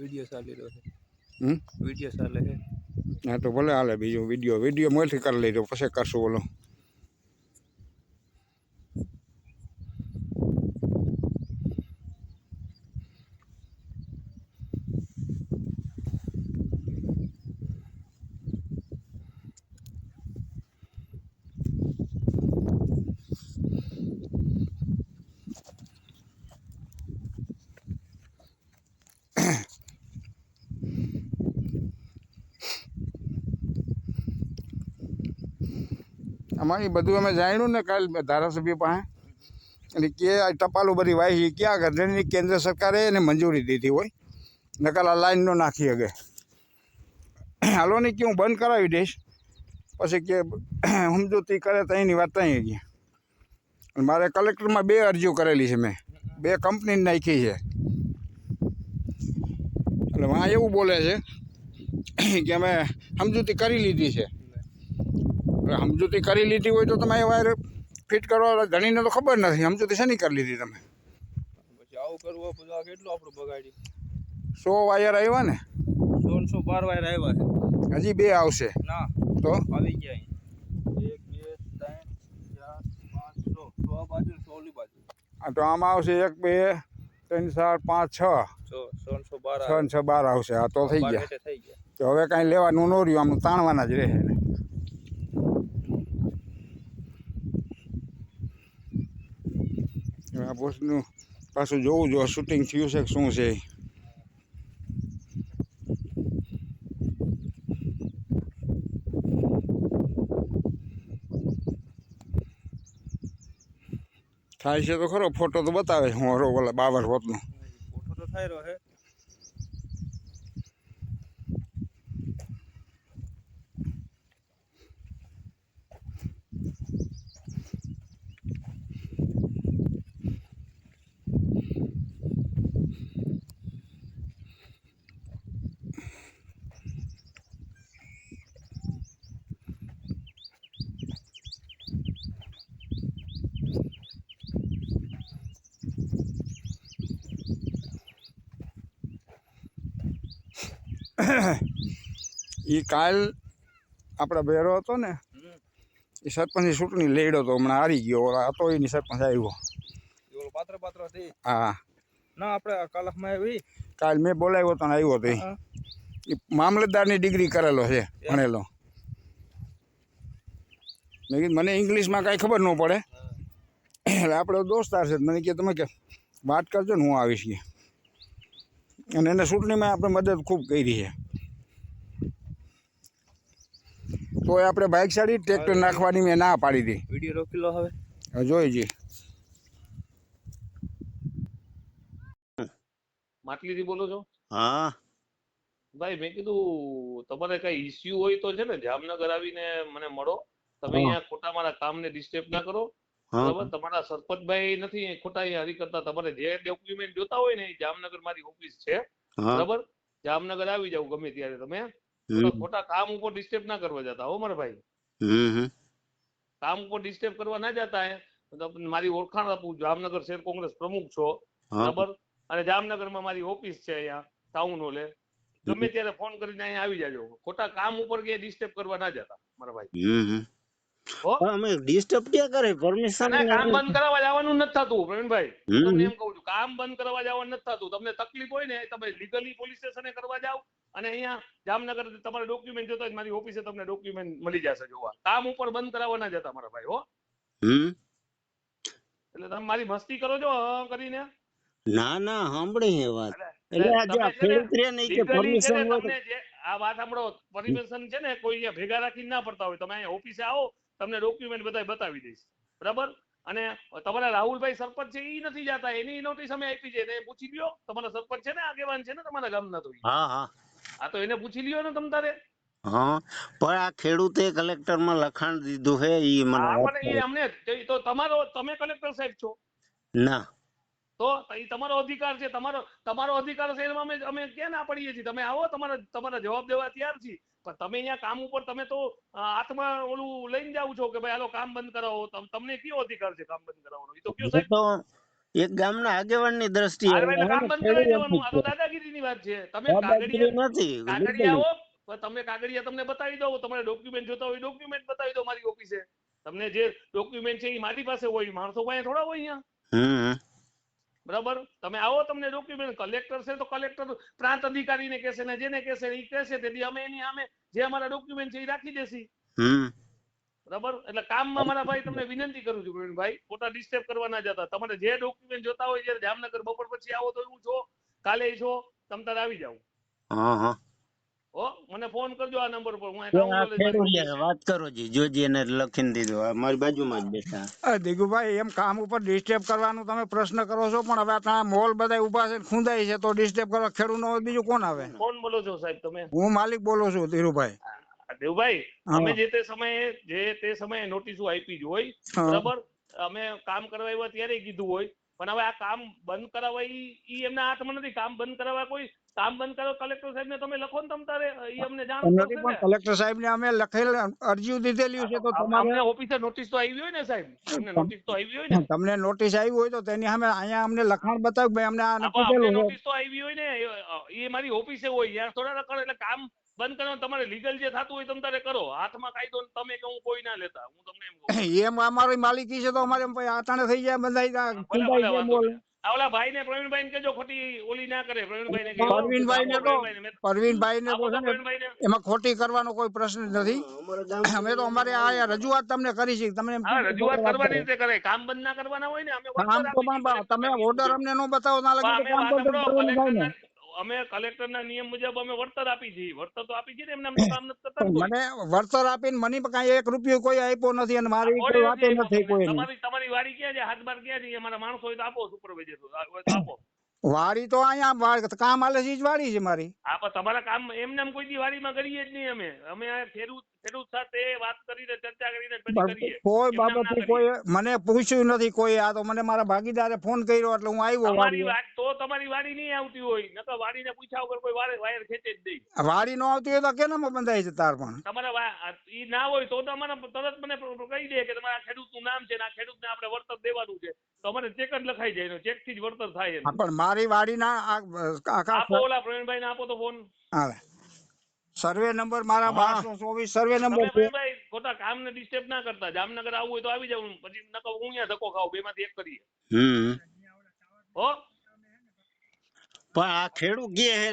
Video ચાલી રહ્યો છે. હમ? વીડિયો ચાલે છે. હા તો ભલે હાલે બીજો વીડિયો. વીડિયો મોથી કરી લેજો પછી કરશું ઓલો. એ બધું અમે જાણ્યું ને કાલ ધારાસભ્ય પાસે. એટલે કે આ ટપાલો બધી વાહી ક્યાં કરે એની કેન્દ્ર સરકારે એને મંજૂરી દીધી હોય. નકલ આ લાઈનનો નાખી શકે. હાલો ને કે હું બંધ કરાવી દઈશ. પછી કે સમજૂતી કરે તો એની વાત ત્યાં ગયા મારે કલેક્ટરમાં બે અરજીઓ કરેલી છે મેં. બે કંપની નાખી છે. એટલે વાં એવું બોલે છે કે અમે સમજૂતી કરી લીધી છે. સમજૂતી કરી લીધી હોય તો તમે એ વાયર ફિટ કરવા ધણીને તો ખબર નથી. સમજૂતી શેની કરી લીધી તમે? પછી આવું કરવું કેટલું આપણું બગાડી સો વાયર આવ્યા ને? સોળસો બાર વાયર આવ્યા છે. હજી બે આવશે. ના. તો? આવી ગયા. એક બે ત્રણ ચાર પાંચ છ. છ બાજુ ને બાજુ. આ તો આમાં આવશે એક બે ત્રણ ચાર પાંચ છ. છ બાર છ બાર આવશે. આ તો થઈ ગયા. થઈ ગયા. તો હવે કાંઈ લેવાનું ન રહ્યું. આમ તાણવાના જ રહે ને હવે આ પોસ્ટનું પાછું જોવું જો શૂટિંગ થયું છે કે શું છે? થાય છે તો ખરો, ફોટો તો બતાવે હું હરો ઓલા બાવર હોતનો. ફોટો તો થાય રહ્યો એ કાલ આપણા ભેરો હતો ને એ સરપંચની ચૂંટણી લડ્યો હતો હમણાં હારી ગયો. ઓલા હતો એની સરપંચ આવ્યો. પાત્ર પાત્ર હા. ના આપણે કાલમાં આવી. કાલ મેં બોલાવ્યો તો આવ્યો હતો એ. મામલતદારની ડિગ્રી કરેલો છે ભણેલો. મેં કીધું મને ઇંગ્લિશમાં કાંઈ ખબર ન પડે. એટલે આપણો દોસ્તાર છે મને કહે તમે કે વાત કરજો ને હું આવીશ કે. અને એને ચૂંટણીમાં આપણે મદદ ખૂબ કરી છે. તો આપણે બાઇક સાડી ટ્રેક્ટર નાખવાની મેં ના પાડી હતી વીડિયો રોકી લો હવે. જોઈજી માટલીથી બોલો છો? હા. ભાઈ મેં કીધું તમારે કઈ ઇસ્યુ હોય તો છે ને જામનગર આવીને મને મળો. તમે. અહીંયા ખોટા મારા કામને ડિસ્ટર્બ ના કરો. બરાબર? તમારા સરપંચભાઈ નથી ખોટા અહીંયા હરી કરતા. તમારે જે ડોક્યુમેન્ટ જોતા હોય ને જામનગર મારી ઓફિસ છે. બરાબર? જામનગર આવી જાવ ગમે ત્યારે તમે. ખોટા કામ ઉપર ડિસ્ટર્બ ના કરવા જતા હો મારા ભાઈ. કામ ઉપર ડિસ્ટર્બ કરવા ના જતા હે મારી ઓળખાણ આપું જામનગર શહેર કોંગ્રેસ પ્રમુખ છો. બરાબર? અને જામનગરમાં મારી ઓફિસ છે અહીંયા ટાઉન હોલે ગમે ત્યારે ફોન કરીને અહીંયા આવી જાજો. ખોટા કામ ઉપર કે ડિસ્ટર્બ કરવા ના જતા મારા ભાઈ. અમે ડિસ્ટર્બ ક્યાં કરે? પરમિશન કામ બંધ કરાવવા જવાનું નથી થતું પ્રવીણભાઈ. તમને એમ કહું છું કામ બંધ કરાવવા જવાનું નથી થતું. તમને તકલીફ હોય ને તમે લીગલી પોલીસ સ્ટેશને કરવા જાવ અને અહીંયા જામનગર તમારે ડોક્યુમેન્ટ જોતા હોય મારી ઓફિસે તમને ડોક્યુમેન્ટ મળી જશે જોવા. કામ ઉપર બંધ કરાવવા ના જતા મારા ભાઈ હો. એટલે તમે મારી મસ્તી કરો છો કરીને? ના ના સાંભળી હે વાત. એટલે આજે આ જે ખેડૂત રે ને કે પરમિશન જે આ વાત સાંભળો પરમિશન છે ને કોઈ ભેગા રાખીને ના પડતા હોય. તમે અહીંયા ઓફિસે આવો તમને ડોક્યુમેન્ટ બધા બતાવી દઈશ. બરાબર? અને તમારા રાહુલભાઈ સરપંચ છે એ નથી જાતા. એની નોટિસ અમે આપી છે. એને પૂછી લ્યો. તમારા સરપંચ છે ને આગેવાન છે ને તમારા ગામના તો હા હા. આ તો એને પૂછી લ્યો ને તમ તારે. હા પણ આ ખેડૂતે કલેક્ટરમાં લખાણ દીધું હે ઈ મને અમને તો તમારો તમે કલેક્ટર સાહેબ છો. ના. તો એ તમારો અધિકાર છે. તમારો તમારો અધિકાર છે એમાં અમે અમે ક્યાં ના પડીએ છીએ? તમે આવો તમારા તમારા જવાબ દેવા તૈયાર છીએ. પણ તમે અહીંયા કામ ઉપર તમે તો હાથમાં ઓલું લઈને જાવ છો કે ભાઈ હાલો કામ બંધ કરાવો. તમને કયો અધિકાર છે કામ બંધ કરાવવાનો? એ તો કયો સાહેબ? એક ગામના આગેવાનની દ્રષ્ટિએ કામ બંધ કરાવી દેવાનું. આ તો દાદાગીરીની વાત છે. તમે કાગળિયા નથી કાગળિયા આવો તમે કાગળિયા તમને બતાવી દો તમારે ડોક્યુમેન્ટ જોતા હોય ડોક્યુમેન્ટ બતાવી દો મારી ઓફિસે તમને જે ડોક્યુમેન્ટ છે એ મારી પાસે હોય માણસો પાસે થોડા હોય અહીંયા? બરાબર? તમે આવો તમને ડોક્યુમેન્ટ કલેક્ટર છે તો કલેક્ટર પ્રાંત અધિકારીને કહેશે ને જેને કહેશે એ કહેશે તેથી અમે એની સામે જે અમારા ડોક્યુમેન્ટ છે એ રાખી દેશી. બરાબર? એટલે કામમાં મારા ભાઈ તમને વિનંતી કરું છું પ્રવીણભાઈ ખોટા ડિસ્ટર્બ કરવા ના જતા. તમારે જે ડોક્યુમેન્ટ જોતા હોય જ્યારે જામનગર બપોર પછી આવો તો એવું છો કાલે છો તમ તારે આવી જાવ હા મને ફોન કરજો આ નંબર પર. હું વાત કરો જી જોજી એને લખીને દીધો મારી બાજુમાં જ બેઠા. દીગુભાઈ એમ કામ ઉપર ડિસ્ટર્બ કરવાનો તમે પ્રશ્ન કરો છો પણ હવે આ મોલ બધા ઊભા છે ને છે તો ડિસ્ટર્બ કરવા ખેડૂત નો બીજું કોણ આવે? કોણ બોલો છો સાહેબ તમે? હું માલિક બોલું છું ધીરુભાઈ. આ દેવભાઈ અમે જે તે સમયે જે તે સમયે નોટિસો આપી જ હોય બરાબર? અમે કામ કરવા આવ્યા ત્યારે કીધું હોય પણ હવે આ કામ બંધ કરાવવા ઈ ઈ એમના હાથમાં નથી. કામ બંધ કરાવવા કોઈ કામ બંધ કરો કલેક્ટર સાહેબ ને તમે લખો ને તમ તારે ઈ અમને જાણ નથી પણ કલેક્ટર સાહેબ ને અમે લખેલ અરજી દીધેલી છે તો તમારે ઓફિસે નોટિસ તો આવી હોય ને સાહેબ. તમને નોટિસ તો આવી હોય ને. તમને નોટિસ આવી હોય તો તેની અમે અહીંયા અમને લખાણ બતાવ્યું ભાઈ અમને આ નોટિસ તો આવી હોય ને. એ- મારી ઓફિસે હોય યાર થોડા લખાણ એટલે કામ બંધ કરવાનું તમારે લીગલ જે થતું હોય તમ તારે કરો. હાથમાં કાયદો તમે કે હું કોઈ ના લેતા. હું તમને એમ અમારી માલિકી છે તો અમારે ભાઈ થઈ જાય બધા ભલે ભલે જાય. આ ઓલા ભાઈ ને પ્રવીણભાઈ ને કેજો ખોટી ઓલી ના કરે પ્રવીણભાઈ ને પ્રવીણભાઈ ને તો- પરવીનભાઈ ને તો પ્રવીણભાઈ ને એમાં ખોટી કરવાનો કોઈ પ્રશ્ન નથી. અમે તો અમારે આ રજૂઆત તમને કરી છે. તમને રજૂઆત કરવાની રીતે કરે. કામ બંધ ના કરવાના હોય ને અમે કામ તો. તમે ઓર્ડર અમને નો બતાવો ના લાગે કામ વાત અમે કલેક્ટરના નિયમ મુજબ અમે વળતર આપી છીએ. વળતર તો આપી છીએ ને એમને એમ કામ નથી કરતા મને વળતર આપીને મને કાંઈ એક રૂપિયો કોઈ આપ્યો નથી અને મારી કોઈ વાત નથી કોઈ તમારી તમારી વાડી ક્યાં છે? હાથ બાર ક્યાં છે? અમારા માણસો હોય તો આપો સુપરવાઇઝર આપો. વાડી તો અહીંયા કામ આલે છે જ વાડી છે મારી. હા પણ તમારા કામ એમને એમ કોઈ દી વાડીમાં કરીએ જ નહીં અમે. અમે ફેરવું ખેડૂત ખેડૂત સાથે વાત કરીને ચર્ચા કરીને કોઈ ના બાબતે કોઈ મને પૂછ્યું નથી કોઈ આ તો મને મારા ભાગીદારે ફોન કર્યો એટલે હું આવ્યો તમારી વાત તો તમારી વાડી નહીં આવતી હોય. નકર વાડીને પૂછ્યા વગર કોઈ વારે- વાયર ખેંચે જ નહીં. વાડી નો આવતી હોય તો કેનામાં બંધાય છે તાર પણ? તમારા ઈ ના હોય તો તમારે તરત મને કહી દે કે તમારા ખેડૂતનું નામ છે ને આ ખેડૂતને આપણે વળતર દેવાનું છે. તો અમારે ચેક જ લખાઈ જાય ચેકથી જ વળતર થાય પણ મારી વાડીના આખા ઓલા પ્રવીણભાઈ ને આપો તો ફોન હાલે. સર્વે નંબર મારા બારસો ચોવીસ સર્વે નંબર છે ખોટા કામ ને ડિસ્ટર્બ ના કરતા. જામનગર આવવું હોય તો આવી જાવ પછી નકર હું અહીંયા ધક્કો ખાવ બે માંથી એક કરીએ. હમ. હો? પણ આ ખેડૂત ગયે હે